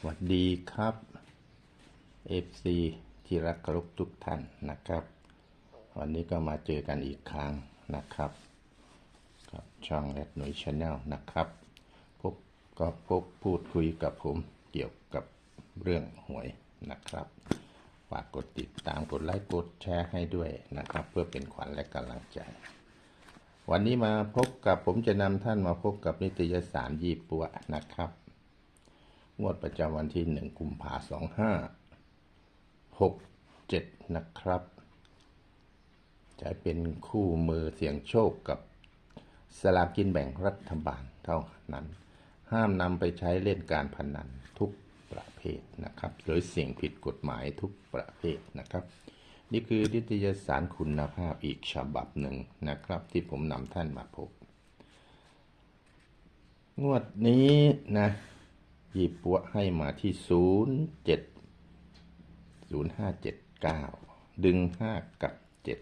สวัสดีครับ FC ที่รักเคารพทุกท่านนะครับ วันนี้ก็มาเจอกันอีกครั้งนะครับกับช่องแอดหน่วยชาแนลนะครับพบก็พบพูดคุยกับผมเกี่ยวกับเรื่องหวยนะครับฝากกดติดตามกดไลค์กดแชร์ให้ด้วยนะครับ เพื่อเป็นขวัญและกำลังใจ วันนี้มาพบกับผมจะนำท่านมาพบกับนิตยสารยีปัวนะครับ งวดประจำวันที่หนึ่งกุมภาสองห้าหกเจ็ดนะครับ จะเป็นคู่มือเสี่ยงโชคกับสลากกินแบ่งรัฐบาลเท่านั้น ห้ามนำไปใช้เล่นการพนันทุกประเภทนะครับ หรือสิ่งผิดกฎหมายทุกประเภทนะครับ นี่คือนิตยสารคุณภาพอีกฉบับหนึ่งนะครับ ที่ผมนำท่านมาพบ งวดนี้นะ ยิบปัวให้มาที่ศูนย์เจ็ดศูนย์ห้าเจ็ดเก้าดึงห้ากับเจ็ด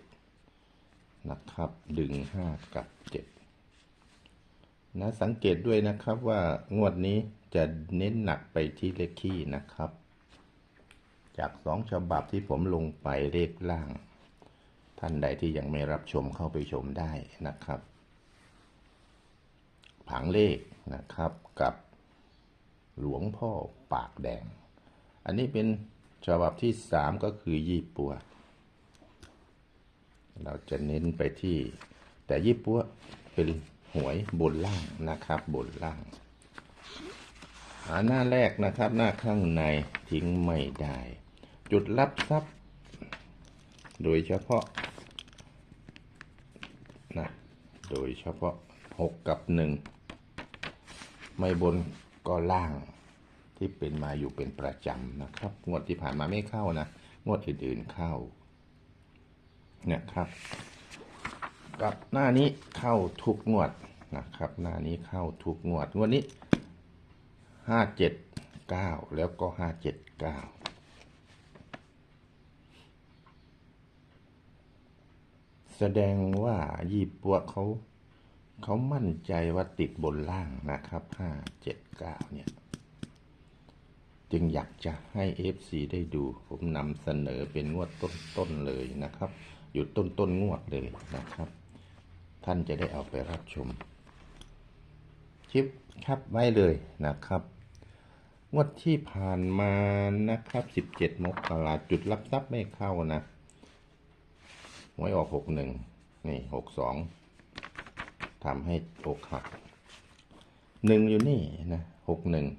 นะครับ ดึงห้ากับเจ็ดนะสังเกตด้วยนะครับว่างวดนี้จะเน้นหนักไปที่เลขคี่นะครับ จากสองฉบับที่ผมลงไปเลขล่าง ท่านใดที่ยังไม่รับชมเข้าไปชมได้นะครับ ผังเลขนะครับกับ หลวงพ่อปากแดง อันนี้เป็นฉบับที่สามก็คือยี่ปัว เราจะเน้นไปที่ แต่ยี่ปัวเป็นหวยบนล่างนะครับ บนล่างอ่าหน้าแรกนะครับ หน้าข้างในทิ้งไม่ได้ จุดรับทรัพย์ โดยเฉพาะนะโดยเฉพาะหกกับหนึ่งไม่บน ก็ล่างที่เป็นมาอยู่เป็นประจำนะครับ งวดที่ผ่านมาไม่เข้านะ งวดอื่นๆเข้านะครับ กับหน้านี้เข้าทุกงวดนะครับ หน้านี้เข้าทุกงวด งวดนี้ห้าเจ็ดเก้าแล้วก็ห้าเจ็ดเก้าแสดงว่ายี่ปัวเขา เขามั่นใจว่าติดบนล่างนะครับห้าเจ็ดเก้าเนี่ย จึงอยากจะให้ FC ได้ดู ผมนำเสนอเป็นงวดต้นๆเลยนะครับ อยู่ต้นๆนงวดเลยนะครับ ท่านจะได้เอาไปรับชม คลิปครับไว้เลยนะครับ งวดที่ผ่านมานะครับ 17 มกราจุดรับทรัพย์ไม่เข้านะหวยออก 61 นี่ 62 ทำให้อกหักหนึ่งอยู่นี่นะ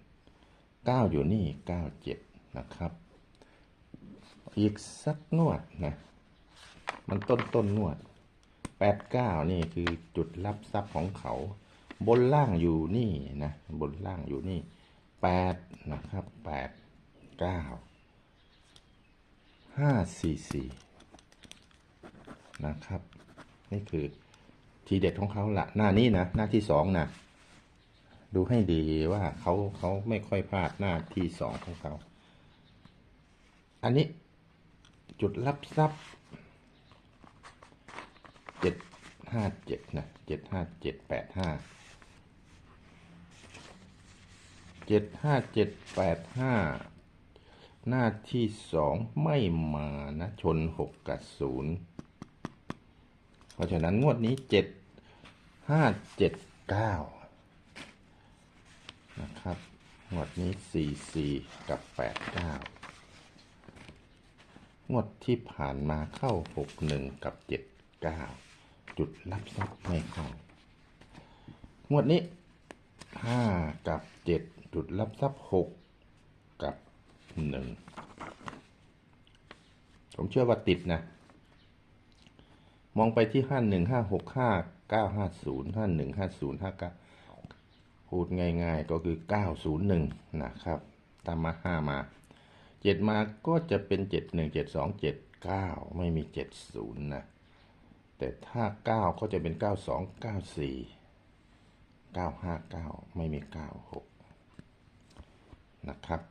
61เก้าอยู่นี่เก้าเจ็ดนะครับ อีกสักงวดนะ มันต้นต้นงวดแปดเก้านี่คือจุดรับทรัพย์ของเขา บนล่างอยู่นี่นะ บนล่างอยู่นี่แปดนะครับแปดเก้าห้าสี่สี่นะครับ นี่คือ ทีเด็ดของเขาละหน้านี้นะหน้าที่สองนะดูให้ดีว่าเขาเขาไม่ค่อยพลาดหน้าที่สองของเขา อันนี้จุดรับทรัพย์เจ็ดห้าเจ็ดนะเจ็ดห้าเจ็ดแปดห้าเจ็ดห้าเจ็ดแปดห้าหน้าที่สองไม่มานะชนหกกับศูนย์ เพราะฉะนั้นงวดนี้เจ็ดห้าเจ็ดเก้านะครับงวดนี้44กับ89งวดที่ผ่านมาเข้า61กับ79จุดรับทรัพย์ไม่เข้างวดนี้5กับ7จุดรับทรัพย์6กับ1ผมเชื่อว่าติดนะ มองไปที่ห้าหนึ่งห้าหกห้าเก้าห้าศูนย์ห้าหนึ่งห้าศูนย์ห้าเก้าพูดง่ายๆก็คือเก้าศูนย์หนึ่งนะครับ ตามมาห้ามาเจ็ดมาก็จะเป็นเจ็ดหนึ่งเจ็ดสองเจ็ดเก้าไม่มีเจ็ดศูนย์นะ แต่ถ้าเก้าก็จะเป็นเก้าสองเก้าสี่เก้าห้าเก้าไม่มีเก้าหกนะครับ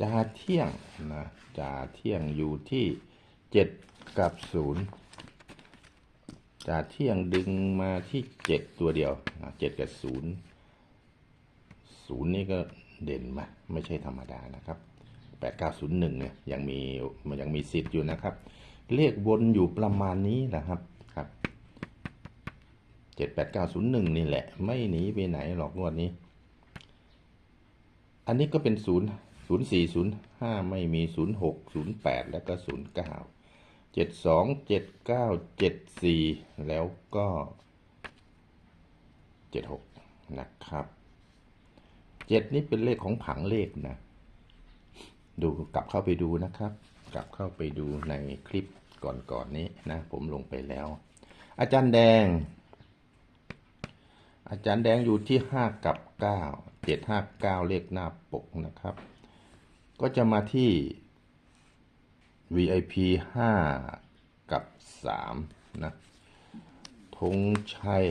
จาเที่ยงนะจาเที่ยงอยู่ที่เจ็ดกับศูนย์จาเที่ยงดึงมาที่เจ็ดตัวเดียวเจ็ดกับศูนย์ศูนย์นี่ก็เด่นมาไม่ใช่ธรรมดานะครับแปดเก้าศูนย์หนึ่งเนี่ยยังมีมันยังมีสิทธิ์อยู่นะครับ เลขวนอยู่ประมาณนี้นะครับครับเจ็ดแปดเก้าศูนย์หนึ่งนี่แหละ ไม่หนีไปไหนหรอกงวดนี้ อันนี้ก็เป็นศูนย์ ศูนย์สี่ศูนย์ห้าไม่มีศูนย์หกศูนย์แปดแล้วก็ศูนย์เก้าเจ็ดสองเจ็ดเก้าเจ็ดสี่แล้วก็เจ็ดหกนะครับเจ็ดนี่เป็นเลขของผังเลขนะ ดูกลับเข้าไปดูนะครับ กลับเข้าไปดูในคลิปก่อนๆนนี้นะ ผมลงไปแล้ว อาจารย์แดง อาจารย์แดงอยู่ที่ห้ากับเก้าเจ็ดห้าเก้าเลขหน้าปกนะครับ ก็จะมาที่ VIP 5 กับ 3 นะธงชัย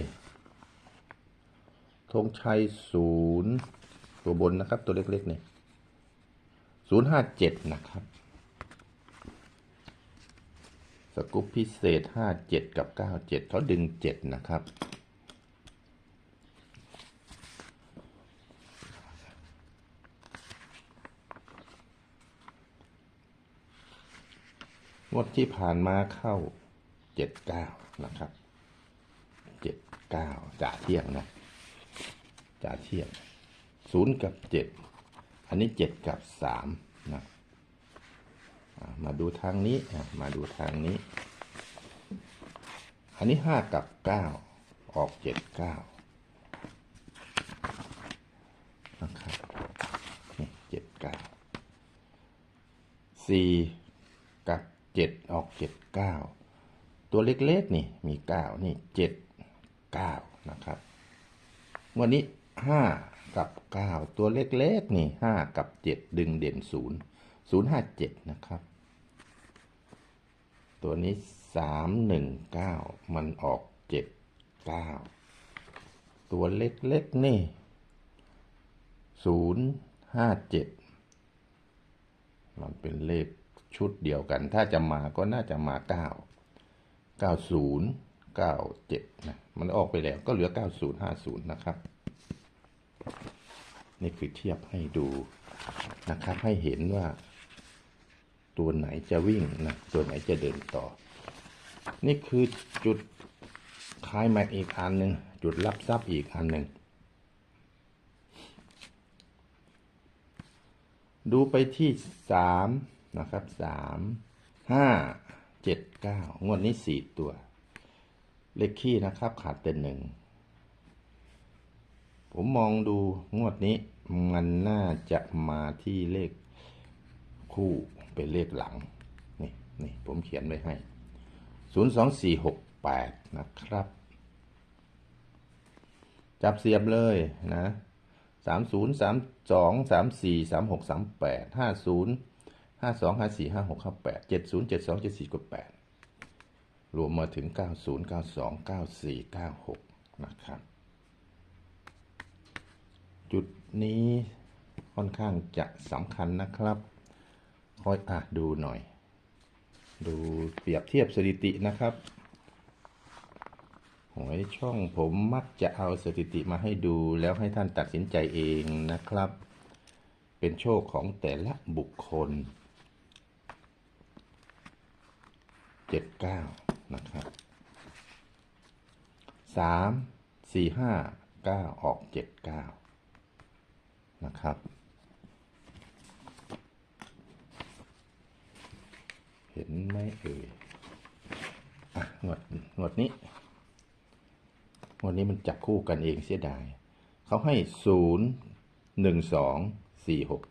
ธงชัยศูนย์ตัวบนนะครับ ตัวเล็กๆเนี่ยศูนย์ห้าเจ็ดนะครับ สกุปพิเศษห้าเจ็ดกับเก้าเจ็ดเขาดึงเจ็ดนะครับ งวดที่ผ่านมาเข้าเจ็ดเก้านะครับเจ็ดเก้าจ่าเที่ยงนะจ่าเที่ยงศูนย์กับเจ็ดอันนี้เจ็ดกับสามนะมาดูทางนี้มาดูทางนี้ อันนี้ห้ากับเก้าออกเจ็ดเก้านะครับเจ็ดเก้าสี่กับ เจ็ดออกเจ็ดเก้าตัวเล็กๆนี่มีเก้านี่เจ็ดเก้านะครับวันนี้ห้ากับเก้าตัวเล็กๆนี่ห้ากับเจ็ดดึงเด่นศูนย์ศูนย์ห้าเจ็ดนะครับ ตัวนี้สามหนึ่งเก้ามันออกเจ็ดเก้าตัวเล็กๆนี่ศูนย์ห้าเจ็ดมันเป็นเลข ชุดเดียวกัน ถ้าจะมาก็น่าจะมาเก้าเก้าศูนย์เก้าเจ็ดนะมันออกไปแล้วก็เหลือเก้าศูนย์ห้าศูนย์นะครับ นี่คือเทียบให้ดูนะครับ ให้เห็นว่า ตัวไหนจะวิ่งนะตัวไหนจะเดินต่อ นี่คือจุดคลายแม็กอีกอันหนึ่งจุดรับทรัพย์อีกอันหนึ่งดูไปที่สาม นะครับสามห้าเจ็ดเก้างวดนี้สี่ตัว เลขขี้นะครับขาดแต่หนึ่ง ผมมองดูงวดนี้มันน่าจะมาที่เลขคู่เป็นเลขหลัง นี่นี่ผมเขียนไว้ให้ศูนย์สองสี่หกแปดนะครับ จับเสียบเลยนะสามศูนย์สามสองสามสี่สามหกสามแปดห้าศูนย์ ห้าสองห้าสี่ห้าหกห้าแปดเจ็ดศูนย์เจ็ดสองเจ็ดสี่ก็แปดรวมมาถึงเก้าศูนย์เก้าสองเก้าสี่เก้าหกนะครับ จุดนี้ค่อนข้างจะสำคัญนะครับ คอยอะดูหน่อย ดูเปรียบเทียบสถิตินะครับหวยช่องผมมักจะเอาสถิติมาให้ดูแล้วให้ท่านตัดสินใจเองนะครับ เป็นโชคของแต่ละบุคคล 79นะครับ3 4 5 9ออก79นะครับ เห็นไหมเอ่ยอะงวดงวดนี้วันนี้มันจับคู่กันเองเสียดาย เขาให้ศูนย์หนึ่งสองสี่หก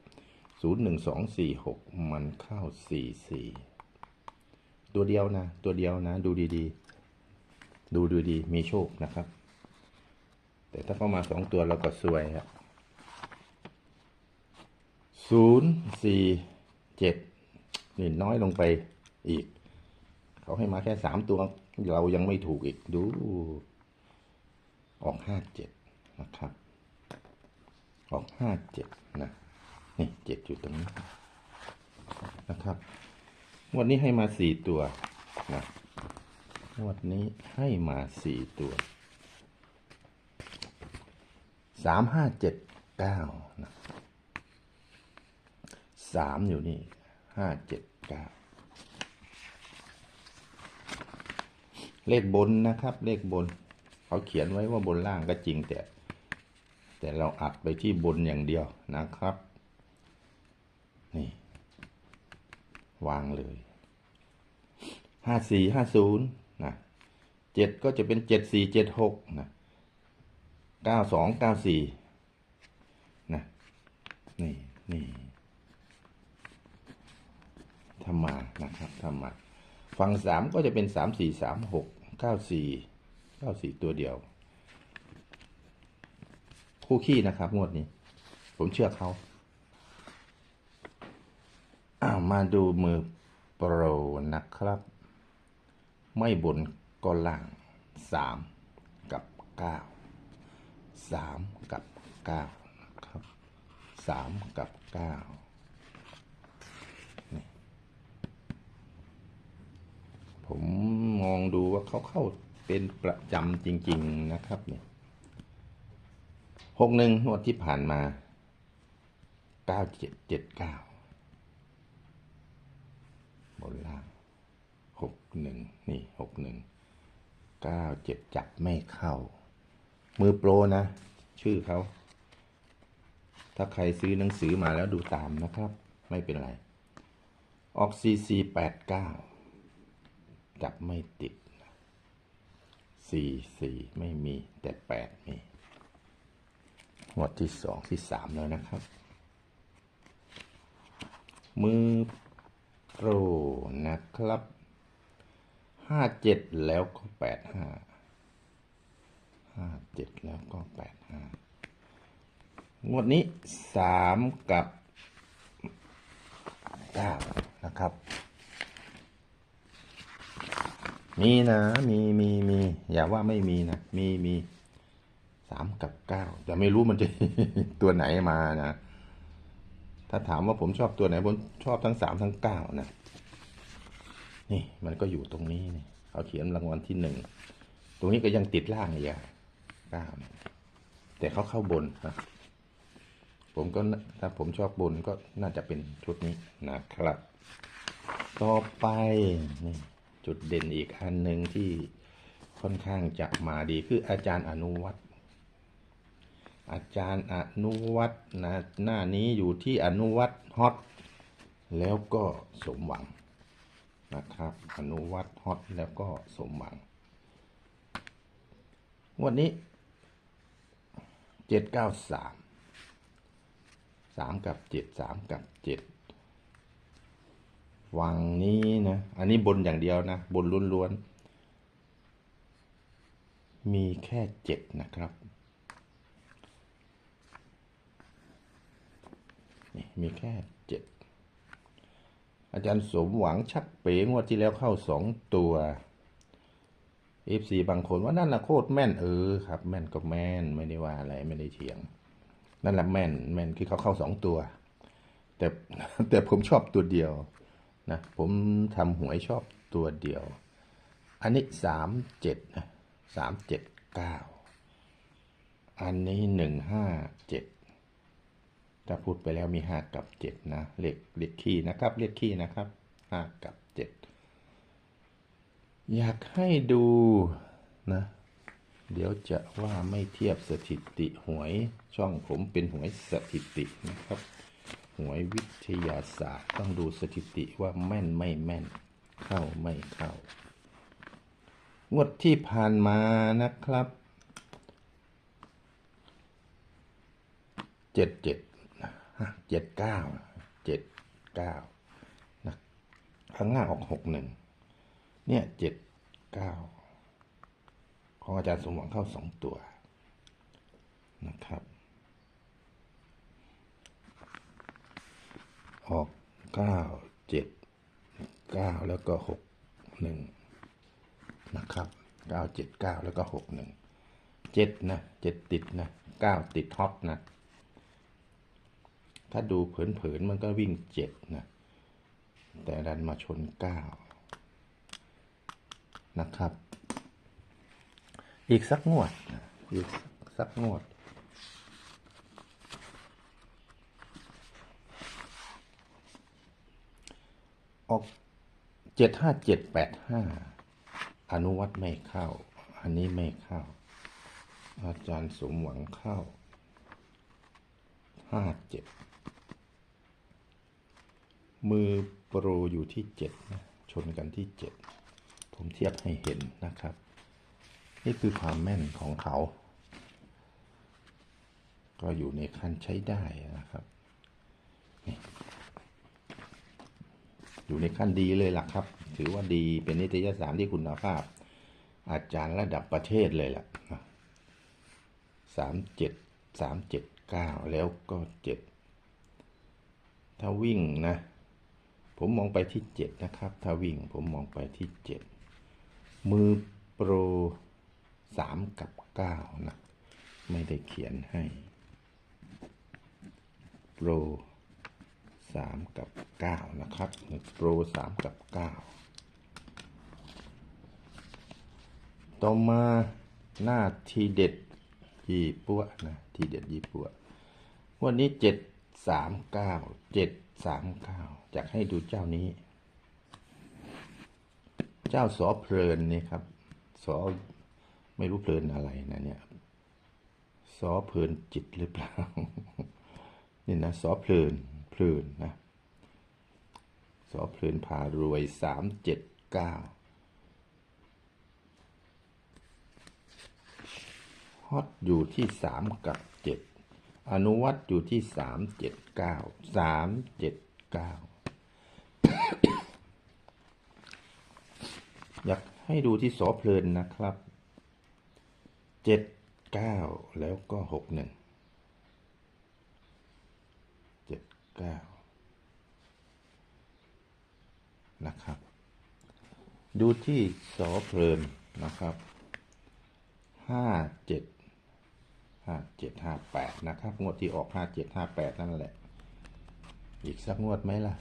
ศูนย์หนึ่งสองสี่หกมันเข้าสี่สี่ ตัวเดียวนะ ตัวเดียวนะ ดูดีๆ ดูดูดี มีโชคนะครับ แต่ถ้าเข้ามาสองตัวเราก็ซวยครับศูนย์สี่เจ็ดนี่น้อยลงไปอีก เขาให้มาแค่สามตัว เรายังไม่ถูกอีกดู ออกห้าเจ็ดนะครับ ออกห้าเจ็ดนะ นี่เจ็ดอยู่ตรงนี้นะครับ งวันนี้ให้มาสี่ตัวนะงวดนี้ให้มาสี่ตัวสามห้าเจ็ดเก้านะสามอยู่นี่ห้าเจ็ดเก้าเลขบนนะครับ เลขบน เขาเขียนไว้ว่าบนล่างก็จริงแต่ แต่เราอัดไปที่บนอย่างเดียวนะครับ นี่ วางเลยห้าสี่ห้าศูนย์นะเจ็ดก็จะเป็นเจ็ดสี่เจ็ดหกนะเก้าสองเก้าสี่นะนี่นี่ทำมานะครับทำมาฝั่งสามก็จะเป็นสามสี่สามหกเก้าสี่เก้าสี่ตัวเดียว คู่ขี้นะครับงวดนี้ ผมเชื่อเขา อ้าวมาดูมือโปรนะครับ ไม่บนก็ล่างสามกับเก้าสามกับเก้านะครับสามกับเก้าผมมองดูว่าเขาเข้าเป็นประจำจริง ๆนะครับเนี่ยหกหนึ่งงวดที่ผ่านมาเก้าเจ็ดเจ็ดเก้า บนล่างหกหนึ่งนี่หกหนึ่งเก้าเจ็ดจับไม่เข้า มือโปรนะ ชื่อเขา ถ้าใครซื้อหนังสือมาแล้วดูตามนะครับ ไม่เป็นไร ออกซีซีแปดเก้าจับไม่ติดสี่สี่ไม่มีแต่แปดมีงวดที่สองที่สามแล้วนะครับ มือ โปรนะครับห้าเจ็ดแล้วก็แปดห้าห้าเจ็ดแล้วก็แปดห้างวดนี้สามกับเก้านะครับ มีนะมีมีมีอย่าว่าไม่มีนะ มีมีสามกับเก้าแต่ไม่รู้มันจะตัวไหนมานะ ถ้าถามว่าผมชอบตัวไหนผมชอบทั้งสามทั้งเก้านะ นี่มันก็อยู่ตรงนี้นี่เขาเขียนรางวัลที่หนึ่ง ตรงนี้ก็ยังติดล่างอย่าเก้าเนี่ยแต่เขาเข้าบนนะผมก็ถ้าผมชอบบนก็น่าจะเป็นชุดนี้นะครับ ต่อไปนี่จุดเด่นอีกอันหนึ่งที่ค่อนข้างจะมาดีคืออาจารย์อนุวัตร อาจารย์อนุวัตรนะหน้านี้อยู่ที่อนุวัตรฮอตแล้วก็สมหวังนะครับ อนุวัตรฮอตแล้วก็สมหวังงวันนี้เจ็ดเก้าสามสามกับเจ็ดสามกับเจ็ดวังนี้นะ อันนี้บนอย่างเดียวนะ บนล้วนๆ มีแค่เจ็ดนะครับ นี่มีแค่เจ็ดอาจารย์สมหวังชักเป๋งวดที่แล้วเข้าสองตัวเอฟซีบางคนว่านั่นละโคตรแม่นเออครับ แม่นก็แม่นไม่ได้ว่าอะไรไม่ได้เถียง นั่นแหละแม่นแม่นคือเขาเข้าสองตัว แต่แต่ผมชอบตัวเดียวนะผมทำหวยชอบตัวเดียว อันนี้สามเจ็ดนะสามเจ็ดเก้าอันนี้หนึ่งห้าเจ็ด ถ้าพูดไปแล้วมีห้ากับเจ็ดนะเลขเลขขี้นะครับเลขขี้นะครับห้ากับเจ็ดอยากให้ดูนะ เดี๋ยวจะว่าไม่เทียบสถิติหวยช่องผมเป็นหวยสถิตินะครับหวยวิทยาศาสตร์ต้องดูสถิติว่าแม่นไม่แม่น เข้าไม่เข้างวดที่ผ่านมานะครับเจ็ดเจ็ด เจ็ดเก้าเจ็ดเก้านะข้างล่าออกหกหนึ่งเนี่ยเจ็ดเก้าของอาจารย์สมหวังเข้าสองตัวนะครับ ออกเก้าเจ็ดเก้าแล้วก็หกหนึ่งนะครับเก้าเจ็ดเก้าแล้วก็หกหนึ่งเจ็ดนะเจ็ดติดนะเก้าติดท็อปนะ ถ้าดูเผินๆมันก็วิ่งเจ็ดนะ แต่ดันมาชนเก้านะครับ อีกสักงวดนะอีกสักงวดออกเจ็ดห้าเจ็ดแปดห้าอนุวัตไม่เข้า อันนี้ไม่เข้า อาจารย์สมหวังเข้าห้าเจ็ด มือโปรอยู่ที่เจ็ดนะชนกันที่เจ็ดผมเทียบให้เห็นนะครับ นี่คือความแม่นของเขา ก็อยู่ในขั้นใช้ได้นะครับ อยู่ในขั้นดีเลยล่ะครับ ถือว่าดีเป็นนิตยสารที่คุณภาพ อาจารย์ระดับประเทศเลยล่ะสามเจ็ดสามเจ็ดเก้าแล้วก็เจ็ดถ้าวิ่งนะ ผมมองไปที่เจ็ดนะครับ ถ้าวิ่งผมมองไปที่เจ็ดมือโปรสามกับเก้านะ ไม่ได้เขียนให้ โปรสามกับเก้านะครับโปรสามกับเก้าต่อมาหน้าทีเด็ดยี่ปัวนะ ทีเด็ดยี่ปัววันนี้เจ็ด สามเก้าเจ็ดสามเก้าจะให้ดูเจ้านี้ เจ้าสอเพลินนี่ครับ สอไม่รู้เพลินอะไรนะเนี่ยสอเพลินจิตหรือเปล่า นี่นะสอเพลินเพลินนะสอเพลินพารวยสามเจ็ดเก้าฮอตอยู่ที่สามกับเจ็ด อนุวัตอยู่ที่สามเจ็ดเก้าสามเจ็ดเก้าอยากให้ดูที่สอเพลินนะครับเจ็ดเก้าแล้วก็หกหนึ่งเจ็ดเก้านะครับ ดูที่สอเพลินนะครับห้าเจ็ด ห้าเจ็ดห้าแปดนะครับ งวดที่ออกห้าเจ็ดห้าแปดนั่นแหละ อีกสักงวดไหมล่ะ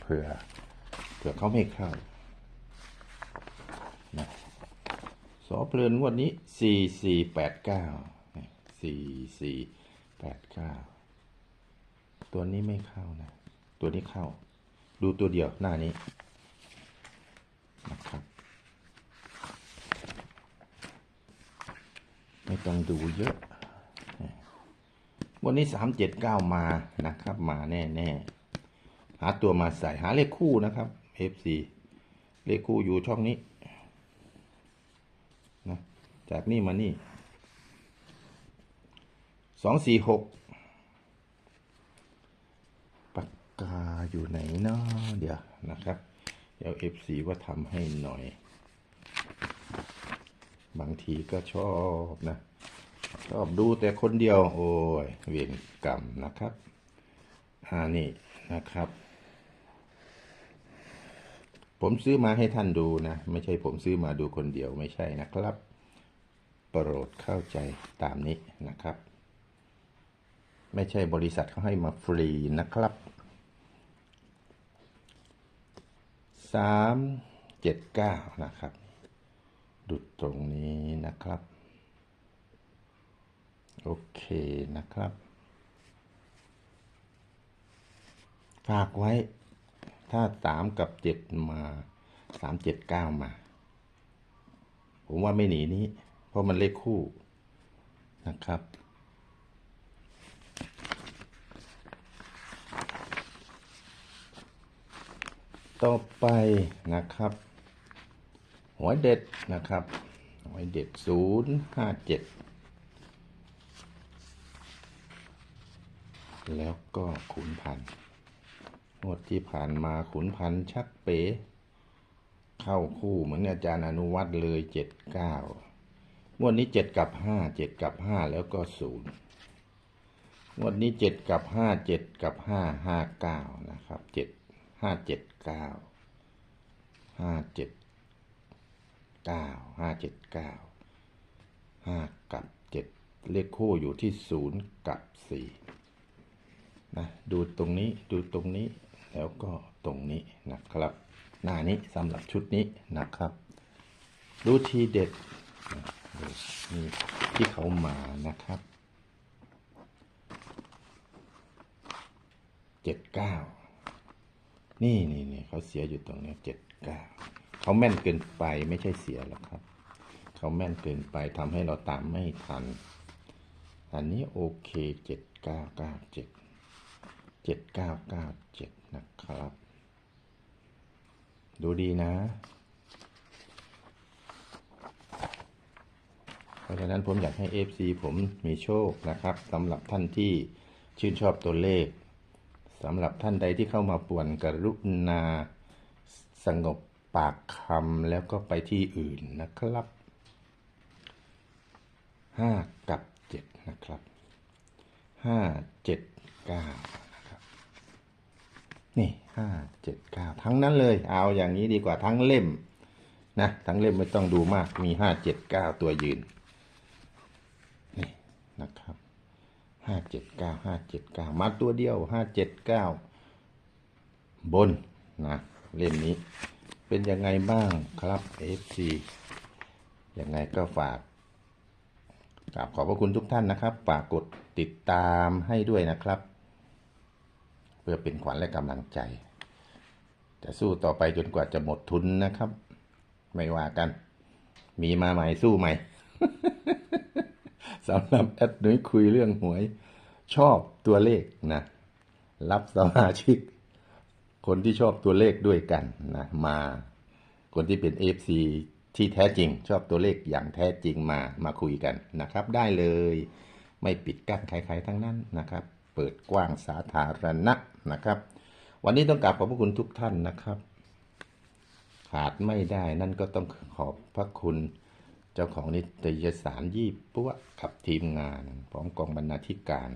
เผื่อ เผื่อเขาไม่เข้านะสอเพลินงวดนี้สี่สี่แปดเก้าสี่สี่แปดเก้าตัวนี้ไม่เข้านะ ตัวนี้เข้า ดูตัวเดียวหน้านี้นะครับ ไม่ต้องดูเยอะ วันนี้สามเจ็ดเก้ามานะครับ มาแน่แน่ๆหาตัวมาใส่หาเลขคู่นะครับ FC เลขคู่อยู่ช่องนี้นะจากนี่มานี่สองสี่หกปากกาอยู่ไหนเนาะเดี๋ยวนะครับ เดี๋ยว FC ว่าทำให้หน่อย บางทีก็ชอบนะ ชอบดูแต่คนเดียว โอ้ย เวียนกรรมนะครับอ่านี่นะครับ ผมซื้อมาให้ท่านดูนะ ไม่ใช่ผมซื้อมาดูคนเดียวไม่ใช่นะครับ โปรดเข้าใจตามนี้นะครับ ไม่ใช่บริษัทเขาให้มาฟรีนะครับสามเจ็ดเก้านะครับดูตรงนี้นะครับ โอเคนะครับ ฝากไว้ ถ้าสามกับเจ็ดมาสามเจ็ดเก้ามา ผมว่าไม่หนีนี้ เพราะมันเลขคู่นะครับ ต่อไปนะครับหวยเด็ดนะครับหวยเด็ดศูนย์ห้าเจ็ด แล้วก็ขุนพันงวดที่ผ่านมาขุนพันชักเป๋ เข้าคู่เหมือนอาจารย์อนุวัตเลยเจ็ดเก้างวดนี้เจ็ดกับห้าเจ็ดกับห้าแล้วก็ศูนย์งวดนี้เจ็ดกับห้าเจ็ดกับห้าห้าเก้านะครับเจ็ดห้าเจ็ดเก้าห้าเจ็ดเก้าห้าเจ็ดเก้าห้ากับเจ็ดเลขคู่อยู่ที่ศูนย์กับสี่ นะดูตรงนี้ดูตรงนี้แล้วก็ตรงนี้นะครับ หน้านี้สำหรับชุดนี้นะครับ ดูทีเด็ดนะดนี่ที่เขามานะครับเจ็ดเก้านี่นี่นี่เขาเสียอยู่ตรงนี้เจ็ดเก้าเขาแม่นเกินไปไม่ใช่เสียหรอกครับ เขาแม่นเกินไปทำให้เราตามไม่ทัน อันนี้โอเคเจ็ดเก้าเก้าเจ็ด เจ็ดเก้าเก้าเจ็ดนะครับ ดูดีนะ เพราะฉะนั้นผมอยากให้ FC ผมมีโชคนะครับสำหรับท่านที่ชื่นชอบตัวเลขสำหรับท่านใดที่เข้ามาป่วนกรุณาสงบปากคำแล้วก็ไปที่อื่นนะครับห้ากับเจ็ดนะครับห้าเจ็ดเก้า นี่ห้าเจ็ดเก้าทั้งนั้นเลย เอาอย่างนี้ดีกว่าทั้งเล่มนะทั้งเล่มไม่ต้องดูมากมีห้าเจ็ดเก้าตัวยืนนี่นะครับห้าเจ็ดเก้าห้าเจ็ดเก้ามาตัวเดียวห้าเจ็ดเก้าบนนะเล่มนี้เป็นยังไงบ้างครับ FC ยังไงก็ฝากกราบขอบพระคุณทุกท่านนะครับ ฝากกดติดตามให้ด้วยนะครับ เพื่อเป็นขวัญและกำลังใจ จะสู้ต่อไปจนกว่าจะหมดทุนนะครับ ไม่ว่ากัน มีมาใหม่สู้ใหม่สำหรับแอดนุ้ยคุยเรื่องหวย ชอบตัวเลขนะ รับสมาชิก คนที่ชอบตัวเลขด้วยกันนะมาคนที่เป็น FC ที่แท้จริง ชอบตัวเลขอย่างแท้จริงมามาคุยกันนะครับ ได้เลย ไม่ปิดกั้นใครๆทั้งนั้นนะครับ เปิดกว้างสาธารณะนะครับ วันนี้ต้องกราบขอบพระคุณทุกท่านนะครับ ขาดไม่ได้นั่นก็ต้องขอบพระคุณเจ้าของนิตยสารยี่ปัวกับทีมงาน พร้อมกองบรรณาธิการ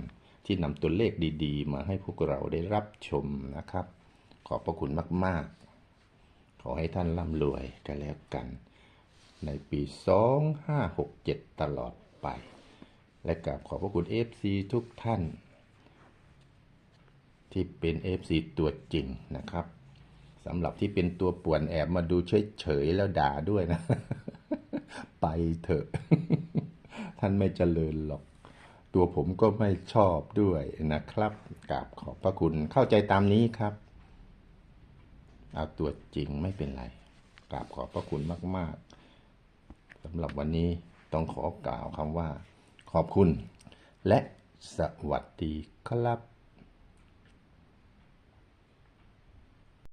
ที่นำตัวเลขดีๆ มาให้พวกเราได้รับชมนะครับ ขอบพระคุณมากๆ ขอให้ท่านร่ำรวยกันแล้วกัน ในปี 2567 ตลอดไป และกับขอบพระคุณ FC ทุกท่าน ที่เป็น FC ตัวจริงนะครับสำหรับที่เป็นตัวป่วนแอบมาดูเฉยๆแล้วด่าด้วยนะ ไปเถอะ ท่านไม่เจริญหรอก ตัวผมก็ไม่ชอบด้วยนะครับกราบขอบพระคุณเข้าใจตามนี้ครับ เอาตัวจริงไม่เป็นไรกราบขอบพระคุณมากๆสำหรับวันนี้ต้องขอกล่าวคำว่า ขอบคุณ และสวัสดีครับ